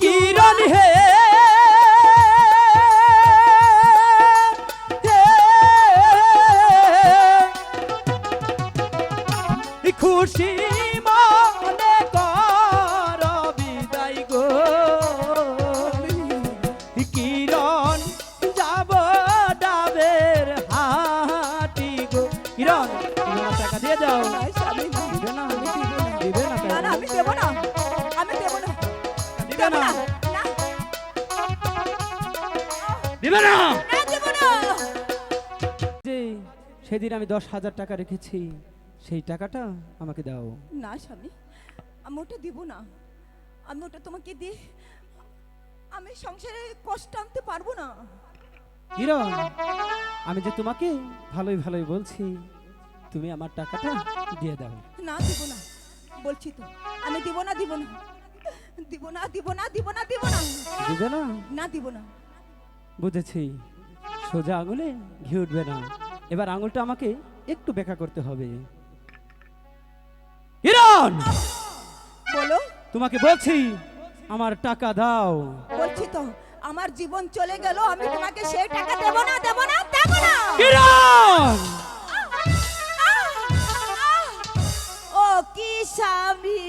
কিরণ হে হে, না। না। না দিবে না। সেদিন আমি দশ হাজার টাকা রেখেছি সেই টাকাটা আমাকে দাও। না স্বামী আমি ওটা দিব না। আমি ওটা তোমাকে দিয়ে আমি সংসারে কষ্ট আনতে পারব না। কিরণ আমি যে তোমাকে ভালোই ভালোই বলছি তুমি আমার টাকাটা দিয়ে দাও। না দিব না। বলছি তো আমি দিব না দিব না। দিব না দিব না দিব না দিব না। দিবে না? না দিব না। বুঝেছি। সোজা আঙুলে ঘি উঠবে না। এবার আঙুলটা আমাকে একটু বেঁকা করতে হবে। কিরণ বলো। তোমাকে বলছি আমার টাকা দাও। বলছি তো আমার জীবন চলে গেল আমি তোমাকে সেই টাকা দেব না দেব না দেব না। কিরণ ও কি স্বামী?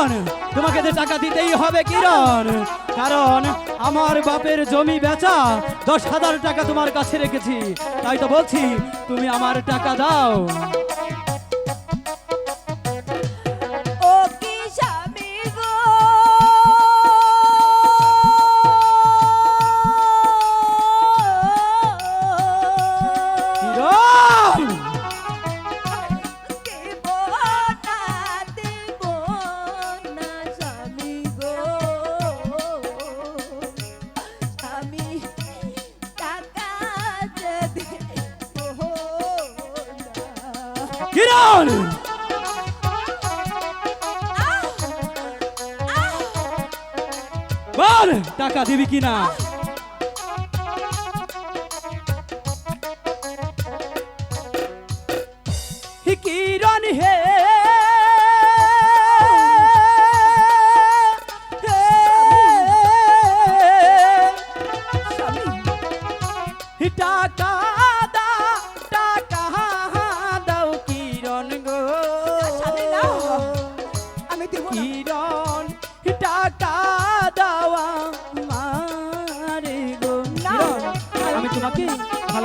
কিরণ? তোমাকে যে টাকা দিতেই হবে কিরণ? কারণ আমার বাপের জমি বেচা দশ হাজার টাকা তোমার কাছে রেখেছি। তাই তো বলছি, তুমি আমার টাকা দাও। কিরণ? বল টাকা দিবি কিনা?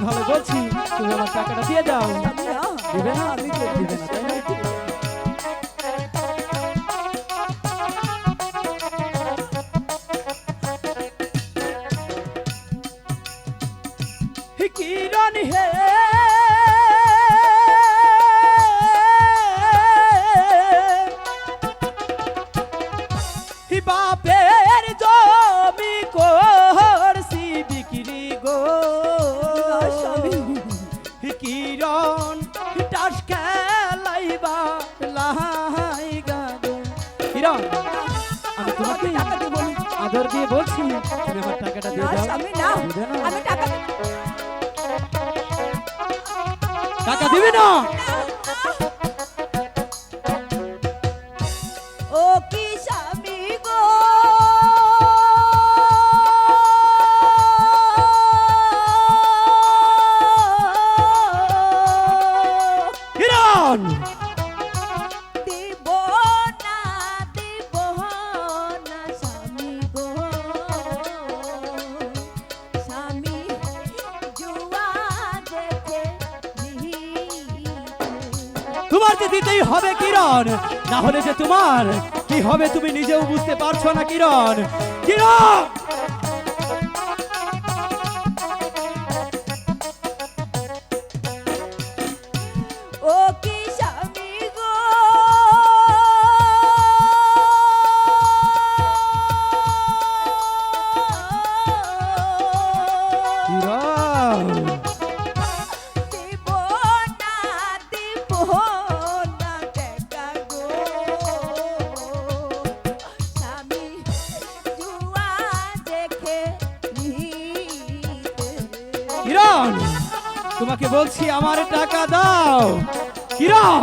ভালো বলছি তুমি আমার টাকাটা দিয়ে দাও। দিবে না? দিবে না? টাকা দিবি না? ও কি স্বামী গো? কিরণ তোমার যে দিতেই হবে কিরণ। না হলে যে তোমার, কি হবে তুমি নিজেও বুঝতে পারছ না কিরণ। কিরণ! তোমাকে বলছি আমার টাকা দাও। কিরম?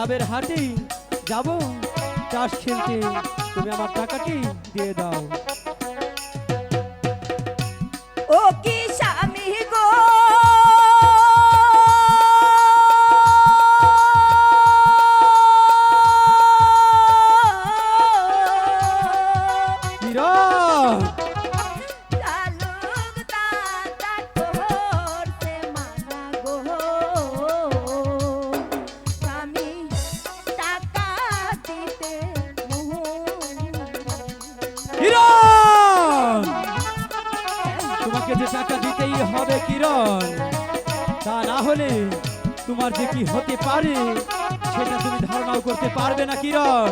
ক্লাবের হাটেই যাব। চাষ খেলতে তুমি আমার টাকাটি দিয়ে দাও। দিতেই হবে কিরণ। তা না হলে তোমার যে কি হতে পারে, সেটা তুমি ধারণাও করতে পারবে না কিরণ।